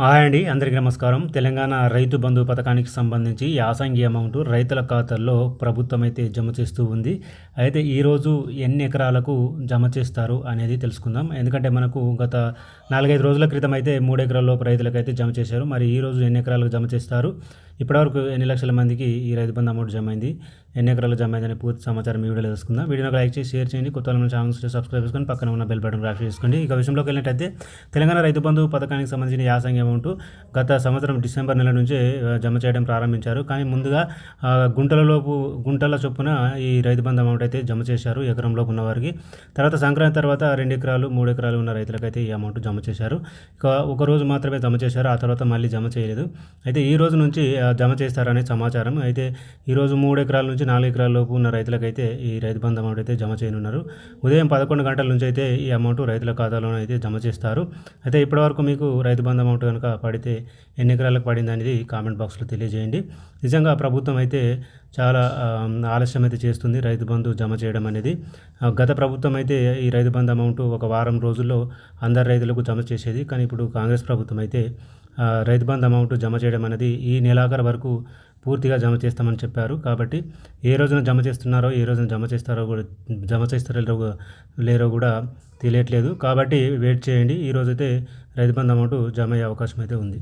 Hi అండి అందరికీ నమస్కారం. తెలంగాణ రైతు బంధు పథకానికి సంబంధించి యాసంగి అమౌంట్ రైతుల ఖాతాల్లో ప్రభుత్వం అయితే జమ చేస్తూ ఉంది. అయితే ఈరోజు ఎన్ని ఎకరాలకు జమ చేస్తారు అనేది తెలుసుకుందాం. ఎందుకంటే మనకు గత నాలుగైదు రోజుల క్రితం అయితే మూడు ఎకరాల లోపు రైతులకు అయితే జమ చేశారు. మరి ఈరోజు ఎన్ని ఎకరాలకు జమ చేస్తారు? ఇప్పటివరకు ఎన్ని లక్షల మందికి ఈ రైతు బంధు అమౌంట్ జమ అయింది ఎన్ని ఎకరాలు జమ అయిందని పూర్తి సమాచారం ఈ వీడియోలో తెలుసుకుందాం. వీడియోని లైక్ చేసి షేర్ చేయండి. కొత్త వాళ్ళ ఛానల్స్ సబ్స్క్రైబ్ చేసుకొని పక్కన ఉన్న బెల్ బటన్ రాఫ్ చేసుకోండి. ఇక విషయంలోకి వెళ్ళినట్టయితే తెలంగాణ రైతు బంధు పథకానికి సంబంధించిన యాసంగి అమౌంట్ గత సంవత్సరం డిసెంబర్ నెల నుంచే జమ చేయడం ప్రారంభించారు. కానీ ముందుగా గుంటలలోపు గుంటల చొప్పున ఈ రైతు బంధు అమౌంట్ అయితే జమ చేశారు ఎకరంలోపు ఉన్న వారికి. తర్వాత సంక్రాంతి తర్వాత రెండు ఎకరాలు మూడు ఎకరాలు ఉన్న రైతులకైతే ఈ అమౌంట్ జమ చేశారు. ఇక ఒక రోజు మాత్రమే జమ చేశారు ఆ తర్వాత మళ్ళీ జమ చేయలేదు. అయితే ఈ రోజు నుంచి జమ చేస్తారనే సమాచారం. అయితే ఈరోజు మూడు ఎకరాల నుంచి నాలుగు ఎకరాల లోపు ఉన్న రైతులకైతే ఈ రైతు బంధు అమౌంట్ అయితే జమ చేయనున్నారు. ఉదయం పదకొండు గంటల నుంచి అయితే ఈ అమౌంట్ రైతుల ఖాతాలో అయితే జమ చేస్తారు. అయితే ఇప్పటివరకు మీకు రైతు బంధు అమౌంట్ కనుక పడితే ఎన్ని ఎకరాలకు పడింది అనేది కామెంట్ బాక్స్లో తెలియజేయండి. నిజంగా ప్రభుత్వం అయితే చాలా ఆలస్యం అయితే చేస్తుంది రైతు బంధు జమ చేయడం అనేది. గత ప్రభుత్వం అయితే ఈ రైతు బంధు అమౌంట్ ఒక వారం రోజుల్లో అందరు రైతులకు జమ చేసేది. కానీ ఇప్పుడు కాంగ్రెస్ ప్రభుత్వం అయితే రైతు బంధు అమౌంట్ జమ చేయడం అనేది ఈ నెలాఖరు వరకు పూర్తిగా జమ చేస్తామని చెప్పారు. కాబట్టి ఏ రోజున జమ చేస్తున్నారో ఏ రోజున జమ చేస్తారో కూడా జమ చేస్తారో లేరో- లేరో కూడా తెలియట్లేదు. కాబట్టి వెయిట్ చేయండి. ఈ రోజైతే రైతు బంధు అమౌంట్ జమ అయ్యే అవకాశం అయితే ఉంది.